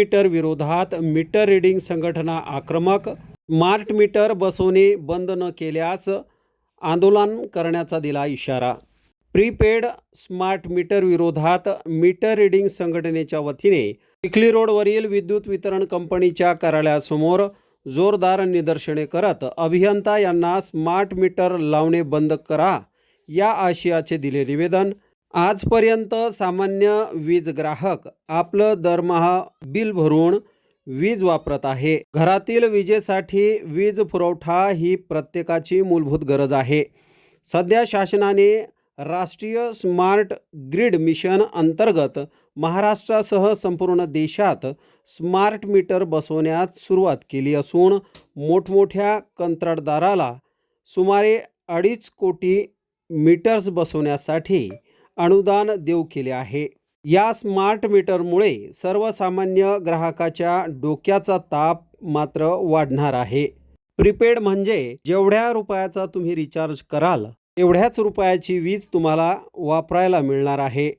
Metre विरोधात meter reading संघटना आक्रमक स्मार्ट मीटर बसवणे बंद न केल्यास आंदोलन करण्याचा दिला इशारा. प्रीपेड स्मार्ट मीटर विरोधात मीटर रिडिंग संघटनेच्या वतीने चिखली रोडवरील विद्युत वितरण कंपनीच्या कार्यालयासमोर जोरदार निदर्शने करत अभियंता यांना स्मार्ट मीटर लावणे बंद करा या आशयाचे दिले निवेदन आजपर्यंत सामान्य वीज ग्राहक आपलं दरमहा बिल भरून वीज वापरत आहे. घरातील विजेसाठी वीज पुरवठा ही प्रत्येकाची मूलभूत गरज आहे. सध्या शासनाने राष्ट्रीय स्मार्ट ग्रिड मिशन अंतर्गत महाराष्ट्रासह संपूर्ण देशात स्मार्ट मीटर बसवण्यास सुरुवात केली असून मोठमोठ्या कंत्राटदाराला सुमारे अडीच कोटी मीटर्स बसवण्यासाठी अनुदान देऊ केले आहे. या स्मार्ट मीटरमुळे सर्वसामान्य ग्राहकाच्या डोक्याचा ताप मात्र वाढणार आहे. प्रीपेड म्हणजे जेवढ्या रुपयाचा तुम्ही रिचार्ज कराल तेवढ्याच रुपयाची वीज तुम्हाला वापरायला मिळणार आहे.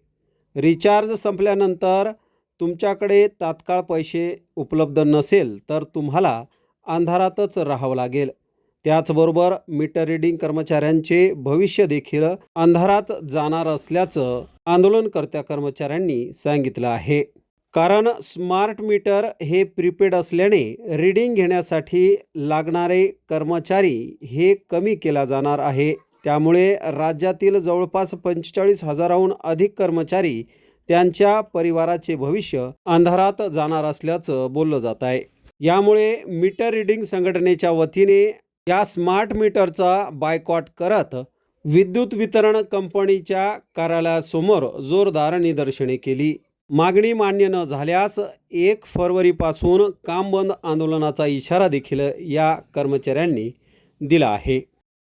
रिचार्ज संपल्यानंतर तुमच्याकडे तात्काळ पैसे उपलब्ध नसेल तर तुम्हाला अंधारातच राहावं लागेल. त्याचबरोबर मीटर रिडिंग कर्मचाऱ्यांचे भविष्य देखील अंधारात जाणार असल्याचं आंदोलनकर्त्या कर्मचाऱ्यांनी सांगितलं आहे. कारण स्मार्ट मीटर हे प्रीपेड असल्याने रिडिंग घेण्यासाठी लागणारे कर्मचारी हे कमी केला जाणार आहे. त्यामुळे राज्यातील जवळपास पंचेचाळीस हजाराहून अधिक कर्मचारी त्यांच्या परिवाराचे भविष्य अंधारात जाणार असल्याचं बोललं जात आहे. यामुळे मीटर रिडिंग संघटनेच्या वतीने या स्मार्ट मीटरचा बायकॉट करत विद्युत वितरण कंपनीच्या कार्यालयासमोर जोरदार निदर्शने केली. मागणी मान्य न झाल्यास एक फरवरीपासून काम बंद आंदोलनाचा इशारा देखील या कर्मचाऱ्यांनी दिला आहे.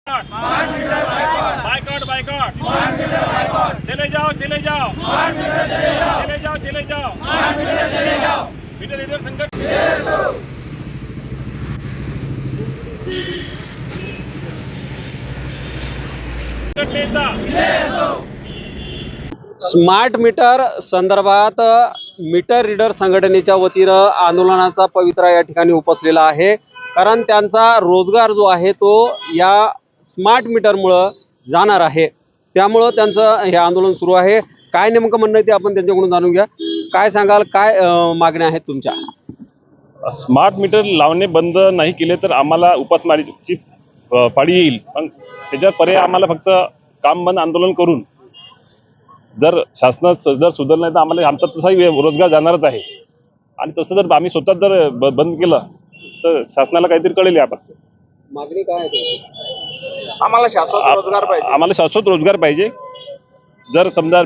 बायकॉट. बायकॉट चले जाओ चले जाओ चले जाओ चले जाओ मीटर रीडर संकट संघटनेचा स्मार्ट मीटर संदर्भात मीटर रीडर संघटनेच्या वतीनं आंदोलनाचा पवित्रा या ठिकाणी उपसलेला आहे. कारण त्यांचा रोजगार जो आहे तो या स्मार्ट मीटरमुळं जाणार आहे. त्यामुळं त्यांचं हे आंदोलन सुरू आहे. काय नेमकं म्हणणं ते आपण त्यांच्याकडून जाणून घ्या. काय सांगाल? काय मागण्या आहेत तुमच्या? स्मार्ट मीटर लावणे बंद नाही केले तर आम्हाला उपासमारीची पाळी येईल. पण त्याच्यावर पर्याय आम्हाला फक्त काम बंद आंदोलन करून जर शासनात जर सुधारलं नाही तर आम्हाला आमचा तसाही रोजगार जाणारच आहे. आणि तसं जर आम्ही स्वतः जर बंद केलं तर शासनाला काहीतरी कळेल आपण मागणी काय आहे आम्हाला शाश्वत रोजगार पाहिजे. आम्हाला शाश्वत रोजगार पाहिजे. जर समजा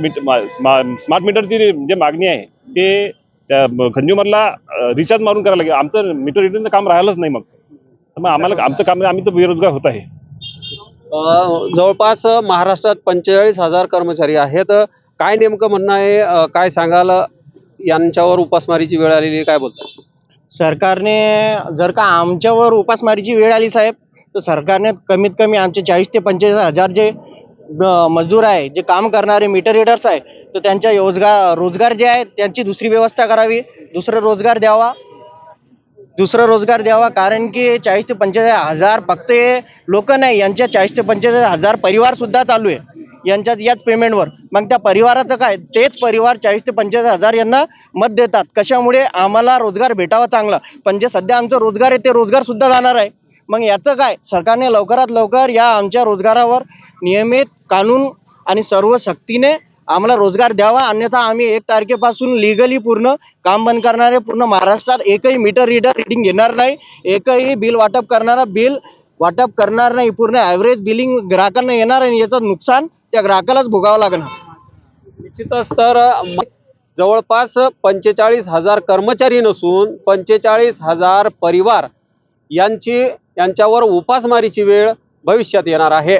स्मार्ट मीटरची जे मागणी आहे ते कंझ्युमरला रिचार्ज मारून करायला लागेल. आमचं मीटर रिटर्नचं काम राहिलंच नाही मग. मग आम्हाला आमचं काम आम्ही तर बेरोजगार होत आहे. जवळपास महाराष्ट्रात पंचेचाळीस हजार कर्मचारी आहेत. काय नेमकं म्हणणं आहे? काय सांगाल? यांच्यावर उपासमारीची वेळ आलेली आहे, काय बोलतात सरकारने जर का आमच्यावर उपासमारीची वेळ आली साहेब तर सरकारने कमीत कमी आमचे चाळीस ते पंचेचाळीस हजार जे मजदूर आहे जे काम करणारे मीटर रिडर्स आहे तर त्यांच्या रोजगार रोजगार जे आहे त्यांची दुसरी व्यवस्था करावी. दुसरं रोजगार द्यावा. दुसरं रोजगार द्यावा कारण की चाळीस ते पंचेचाळीस हजार फक्त हे लोक नाही यांच्या चाळीस ते पंचेचाळीस हजार परिवारसुद्धा चालू आहे. यांच्याच याच पेमेंटवर मग त्या परिवाराचं काय? तेच परिवार चाळीस ते पंचेचाळीस हजार यांना मत देतात. कशामुळे? आम्हाला रोजगार भेटावा चांगला. पण जे सध्या आमचा रोजगार आहे ते रोजगार सुद्धा जाणार आहे. मग याचं काय? सरकारने लवकरात लवकर या आमच्या रोजगारावर नियमित कानून आणि सर्व सक्तीने आम्हाला रोजगार द्यावा. अन्यथा आम्ही एक तारखेपासून लिगली पूर्ण काम बंद करणारे पूर्ण महाराष्ट्रात एकही मीटर रीडर रिडिंग घेणार नाही एकही बिल वाटप करणारा बिल वाटप करणार नाही. पूर्ण ॲव्हरेज बिलिंग ग्राहकांना येणार आणि याचं नुकसान त्या ग्राहकालाच भोगावं लागणार. निश्चितच तर जवळपास पंचेचाळीस हजार कर्मचारी नसून पंचेचाळीस हजार परिवार यांची यांच्यावर उपासमारीची वेळ भविष्यात येणार आहे.